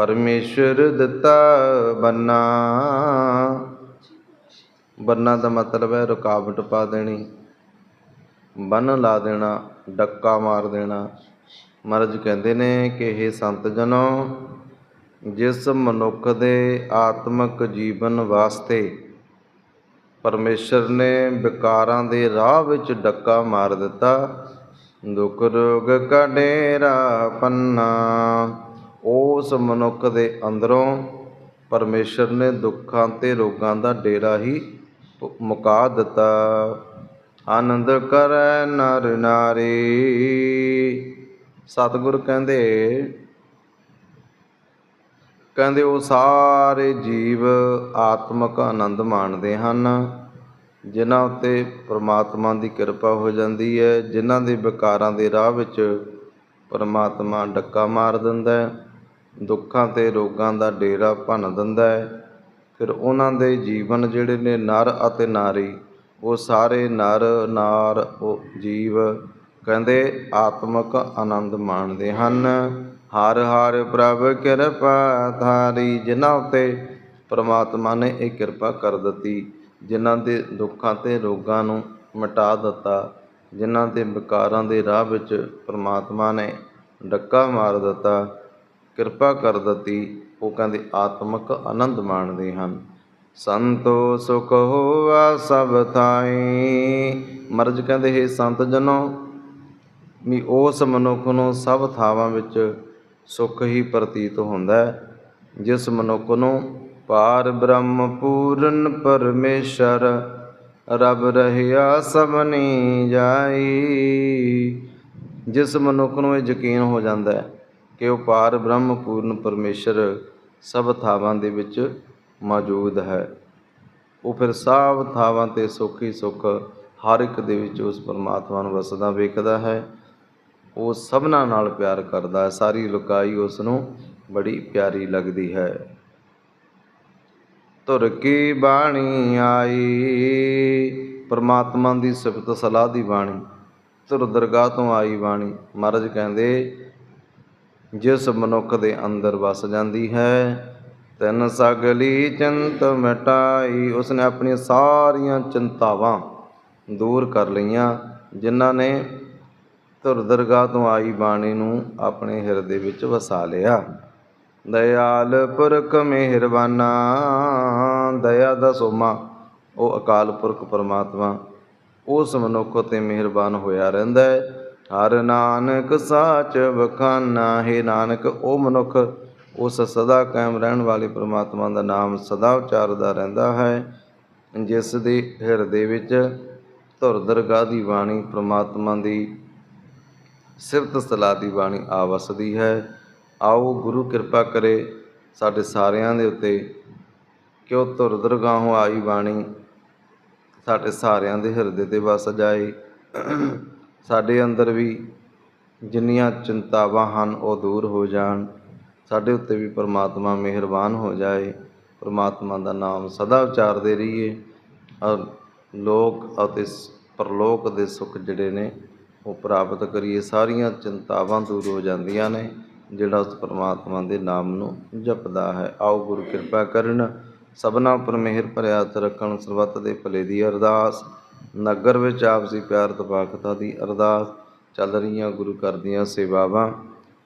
ਪਰਮੇਸ਼ਰ ਦਿੱਤਾ ਬੰਨਾ। ਬੰਨਾ ਦਾ ਮਤਲਬ ਹੈ ਰੁਕਾਵਟ ਪਾ ਦੇਣੀ, ਬੰਨ ਲਾ ਦੇਣਾ, ਡੱਕਾ ਮਾਰ ਦੇਣਾ। ਮਹਾਰਾਜ ਕਹਿੰਦੇ ਨੇ ਕਿ ਇਹ ਸੰਤ ਜਨੋ, ਜਿਸ ਮਨੁੱਖ ਦੇ ਆਤਮਿਕ ਜੀਵਨ ਵਾਸਤੇ ਪਰਮੇਸ਼ਰ ਨੇ ਵਿਕਾਰਾਂ ਦੇ ਰਾਹ ਵਿੱਚ ਡੱਕਾ ਮਾਰ ਦਿੱਤਾ, ਦੁੱਖ ਰੋਗ ਕਾ ਪੰਨਾ। ਉਸ ਮਨੁੱਖ ਦੇ ਅੰਦਰੋਂ ਪਰਮੇਸ਼ਰ ਨੇ ਦੁੱਖਾਂ ਤੇ ਰੋਗਾਂ ਦਾ ਡੇਰਾ ਹੀ ਮੁਕਾ ਦਿੱਤਾ। ਆਨੰਦ ਕਰੈ ਨਰ ਨਾਰੀ। ਸਤਿਗੁਰ ਕਹਿੰਦੇ ਕਹਿੰਦੇ ਉਹ ਸਾਰੇ ਜੀਵ ਆਤਮਿਕ ਆਨੰਦ ਮਾਣਦੇ ਹਨ, ਜਿਨ੍ਹਾਂ ਉੱਤੇ ਪ੍ਰਮਾਤਮਾ ਦੀ ਕਿਰਪਾ ਹੋ ਜਾਂਦੀ ਹੈ, ਜਿਨ੍ਹਾਂ ਦੇ ਵਿਕਾਰਾਂ ਦੇ ਰਾਹ ਵਿੱਚ ਪਰਮਾਤਮਾ ਡੱਕਾ ਮਾਰ ਦਿੰਦਾ ਹੈ। ਦੁੱਖਾਂ ਤੇ ਰੋਗਾਂ ਦਾ ਡੇਰਾ ਭੰਨ ਦਿੰਦਾ ਹੈ। ਫਿਰ ਉਹਨਾਂ ਦੇ ਜੀਵਨ ਜਿਹੜੇ ਨੇ ਨਰ ਅਤੇ ਨਾਰੀ, ਉਹ ਸਾਰੇ ਨਰ, ਨਾਰ, ਉਹ ਜੀਵ ਕਹਿੰਦੇ ਆਤਮਿਕ ਆਨੰਦ ਮਾਣਦੇ ਹਨ। ਹਰ ਹਰ ਪ੍ਰਭ ਕਿਰਪਾ ਧਾਰੀ, ਜਿਨ੍ਹਾਂ ਉੱਤੇ ਪ੍ਰਮਾਤਮਾ ਨੇ ਇਹ ਕਿਰਪਾ ਕਰ ਦਿੱਤੀ, ਜਿਨ੍ਹਾਂ ਦੇ ਦੁੱਖਾਂ ਤੇ ਰੋਗਾਂ ਨੂੰ ਮਿਟਾ ਦਿੱਤਾ, ਜਿਨ੍ਹਾਂ ਦੇ ਵਿਕਾਰਾਂ ਦੇ ਰਾਹ ਵਿੱਚ ਪ੍ਰਮਾਤਮਾ ਨੇ ਡੱਕਾ ਮਾਰ ਦਿੱਤਾ। ਕਿਰਪਾ ਕਰ ਦਿੱਤੀ। ਉਹ ਕਹਿੰਦੇ, ਆਤਮਿਕ ਆਨੰਦ ਮਾਣਦੇ ਹਨ। ਸੰਤੋ ਸੁਖ ਹੋਵਾ ਸਭ ਥਾਈ। ਮਰਜ ਕਹਿੰਦੇ, ਹੈ ਸੰਤ ਜਨੋ, ਵੀ ਉਸ ਮਨੁੱਖ ਨੂੰ ਸਭ ਥਾਵਾਂ ਵਿੱਚ ਸੁਖ ਹੀ ਪ੍ਰਤੀਤ ਹੁੰਦਾ ਜਿਸ ਮਨੁੱਖ ਨੂੰ ਪਾਰ ਬ੍ਰਹਮ ਪੂਰਨ ਪਰਮੇਸ਼ਰ, ਰਬ ਰਹਿਆ ਸਭਨੀ ਜਾਈ। ਜਿਸ ਮਨੁੱਖ ਨੂੰ ਇਹ ਯਕੀਨ ਹੋ ਜਾਂਦਾ ਹੈ ਕਿ ਉਹ ਪਾਰ ਬ੍ਰਹਮ ਪੂਰਨ ਪਰਮੇਸ਼ਰ ਸਭ ਥਾਵਾਂ ਦੇ ਵਿੱਚ ਮੌਜੂਦ ਹੈ। ਉਹ ਫਿਰ ਸਭ ਥਾਵਾਂ ਤੇ ਸੁੱਖ ਹੀ ਸੁੱਖ ਹਰ ਇੱਕ ਦੇ ਵਿੱਚ ਉਸ ਪਰਮਾਤਮਾ ਨੂੰ ਵਸਦਾ, ਵੇਖਦਾ ਹੈ। ਉਹ ਸਭਨਾਂ ਨਾਲ ਪਿਆਰ ਕਰਦਾ ਹੈ। ਸਾਰੀ ਲੁਕਾਈ ਉਸ ਨੂੰ ਬੜੀ ਪਿਆਰੀ ਲੱਗਦੀ ਹੈ। ਧੁਰ ਕੀ ਬਾਣੀ ਆਈ? ਪਰਮਾਤਮਾ ਦੀ ਸਿਫਤ ਸਲਾਹ ਦੀ ਬਾਣੀ। ਧੁਰ ਦਰਗਾਹ ਤੋਂ ਆਈ ਬਾਣੀ। ਮਹਾਰਾਜ ਕਹਿੰਦੇ ਜਿਸ ਮਨੁੱਖ ਦੇ ਅੰਦਰ ਵਸ ਜਾਂਦੀ ਹੈ, ਤਨ ਸਗਲੀ ਚਿੰਤ ਮਟਾਈ, ਉਸਨੇ ਆਪਣੀਆਂ ਸਾਰੀਆਂ ਚਿੰਤਾਵਾਂ ਦੂਰ ਕਰ ਲਈਆਂ, ਜਿਨ੍ਹਾਂ ਨੇ ਧੁਰ ਦਰਗਾਹ ਤੋਂ ਆਈ ਬਾਣੀ ਨੂੰ ਆਪਣੇ ਹਿਰਦੇ ਵਿੱਚ ਵਸਾ ਲਿਆ। ਦਇਆਲ ਪੁਰਖ ਮਿਹਰਬਾਨਾ, ਦਇਆ ਦਾ ਸੋਮਾ, ਉਹ ਅਕਾਲ ਪੁਰਖ ਪਰਮਾਤਮਾ, ਉਸ ਮਨੁੱਖ ਤੇ ਮਿਹਰਬਾਨ ਹੋਇਆ ਰਹਿੰਦਾ ਹੈ। ਹਰ ਨਾਨਕ ਸਾਚ ਵਖਾਨਾ ਹੈ ਨਾਨਕ, ਉਹ ਮਨੁੱਖ ਉਸ ਸਦਾ ਕਾਇਮ ਰਹਿਣ ਵਾਲੇ ਪ੍ਰਮਾਤਮਾ ਦਾ ਨਾਮ ਸਦਾ ਉਚਾਰਦਾ ਰਹਿੰਦਾ ਹੈ, ਜਿਸ ਦੇ ਹਿਰਦੇ ਵਿੱਚ ਧੁਰ ਦਰਗਾਹ ਦੀ ਬਾਣੀ ਪ੍ਰਮਾਤਮਾ ਦੀ ਸਿਫਤ ਸਲਾਹ ਦੀ ਬਾਣੀ ਆ ਵਸਦੀ ਹੈ। ਆਓ ਗੁਰੂ ਕਿਰਪਾ ਕਰੇ ਸਾਡੇ ਸਾਰਿਆਂ ਦੇ ਉੱਤੇ ਕਿ ਉਹ ਧੁਰ ਦਰਗਾਹੋਂ ਆਈ ਬਾਣੀ ਸਾਡੇ ਸਾਰਿਆਂ ਦੇ ਹਿਰਦੇ ਤੇ ਵਸ ਜਾਏ। ਸਾਡੇ ਅੰਦਰ ਵੀ ਜਿੰਨੀਆਂ ਚਿੰਤਾਵਾਂ ਹਨ ਉਹ ਦੂਰ ਹੋ ਜਾਣ, ਸਾਡੇ ਉੱਤੇ ਵੀ ਪਰਮਾਤਮਾ ਮਿਹਰਬਾਨ ਹੋ ਜਾਏ, ਪਰਮਾਤਮਾ ਦਾ ਨਾਮ ਸਦਾ ਉਚਾਰਦੇ ਰਹੀਏ, ਔਰ ਲੋਕ ਅਤੇ ਪਰਲੋਕ ਦੇ ਸੁੱਖ ਜਿਹੜੇ ਨੇ ਉਹ ਪ੍ਰਾਪਤ ਕਰੀਏ। ਸਾਰੀਆਂ ਚਿੰਤਾਵਾਂ ਦੂਰ ਹੋ ਜਾਂਦੀਆਂ ਨੇ, ਜਿਹੜਾ ਉਸ ਪਰਮਾਤਮਾ ਦੇ ਨਾਮ ਨੂੰ ਜਪਦਾ ਹੈ। ਆਓ ਗੁਰੂ ਕਿਰਪਾ ਕਰਨ, ਸਭਨਾ ਪਰ ਮਿਹਰ ਭਰਿਆ ਰੱਖਣ ਸਰਬੱਤ ਦੇ ਭਲੇ ਦੀ ਅਰਦਾਸ। ਨਗਰ ਵਿੱਚ ਆਪਸੀ ਪਿਆਰ ਤਪਾਕਤਾ ਦੀ ਅਰਦਾਸ ਚੱਲ ਰਹੀਆਂ ਗੁਰੂ ਘਰ ਦੀਆਂ ਸੇਵਾਵਾਂ,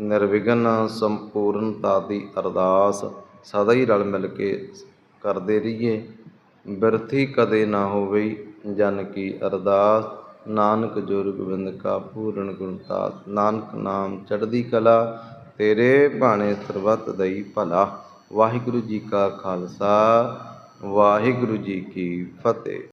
ਨਿਰਵਿਘਨ ਸੰਪੂਰਨਤਾ ਦੀ ਅਰਦਾਸ ਸਦਾ ਹੀ ਰਲ ਮਿਲ ਕੇ ਕਰਦੇ ਰਹੀਏ। ਬਿਰਥੀ ਕਦੇ ਨਾ ਹੋਵੇ ਜਨ ਕੀ ਅਰਦਾਸ, ਨਾਨਕ ਜ਼ੋਰ ਗੋਬਿੰਦ ਕਾ ਪੂਰਨ ਗੁਣਤਾਸ ਨਾਨਕ ਨਾਮ ਚੜ੍ਹਦੀ ਕਲਾ, ਤੇਰੇ ਭਾਣੇ ਸਰਬੱਤ ਦਈ ਭਲਾ। ਵਾਹਿਗੁਰੂ ਜੀ ਕਾ ਖਾਲਸਾ, ਵਾਹਿਗੁਰੂ ਜੀ ਕੀ ਫਤਿਹ।